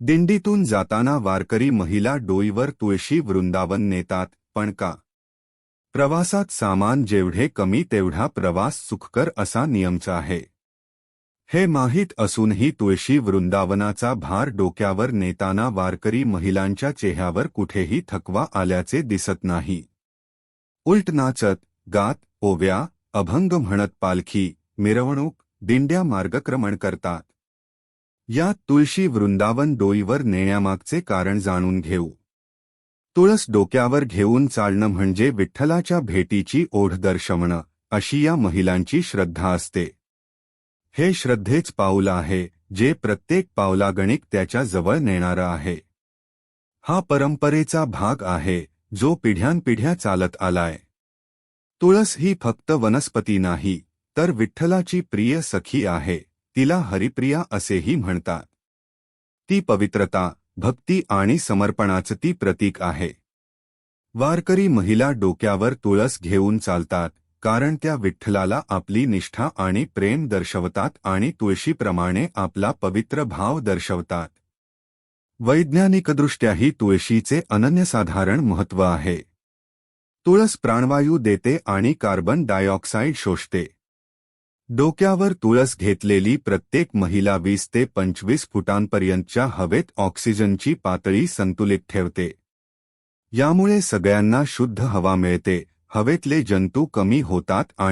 दिंडीतून जाताना वारकरी महिला डोईवर तुळशी वृंदावन नेतात पण का? प्रवासात सामान जेवढे कमी तेवढा प्रवास सुखकर असा नियमचा आहे. हे माहीत असूनही तुळशी वृंदावनाचा भार डोक्यावर नेताना वारकरी महिलांच्या चेहऱ्यावर कुठेही थकवा आल्याचे दिसत नाही. उलट नाचत गात ओव्या अभंग म्हणत पालखी मिरवणूक दिंड्या मार्गक्रमण करतात. या तुळशी वृंदावन डोईवर नेण्यामागचे कारण जाणून घेऊ. तुळस डोक्यावर घेऊन चालणं म्हणजे विठ्ठलाच्या भेटीची ओढ दर्शवणं अशी या महिलांची श्रद्धा असते. हे श्रद्धेच पाऊल आहे जे प्रत्येक पावलागणिक त्याच्याजवळ नेणारं आहे. हा परंपरेचा भाग आहे जो पिढ्यानपिढ्या चालत आलाय. तुळस ही फक्त वनस्पती नाही तर विठ्ठलाची प्रिय सखी आहे. तिला हरिप्रिया असेही म्हणतात. ती पवित्रता भक्ती आणि समर्पणाचं ती प्रतीक आहे. वारकरी महिला डोक्यावर तुळस घेऊन चालतात कारण त्या विठ्ठलाला आपली निष्ठा आणि प्रेम दर्शवतात आणि तुळशीप्रमाणे आपला पवित्र भाव दर्शवतात. वैज्ञानिकदृष्ट्याही तुळशीचे अनन्यसाधारण महत्त्व आहे. तुळस प्राणवायू देते आणि कार्बन डायऑक्साईड शोषते. डोक्यावर तुळस घेतलेली प्रत्येक महिला वीस ते पंचवीस फुटांपर्यंतच्या हवेत ऑक्सिजनची पातळी संतुलित ठेवते. यामुळे सगळ्यांना शुद्ध हवा मिळते हवेतले जंतू कमी होतात आणि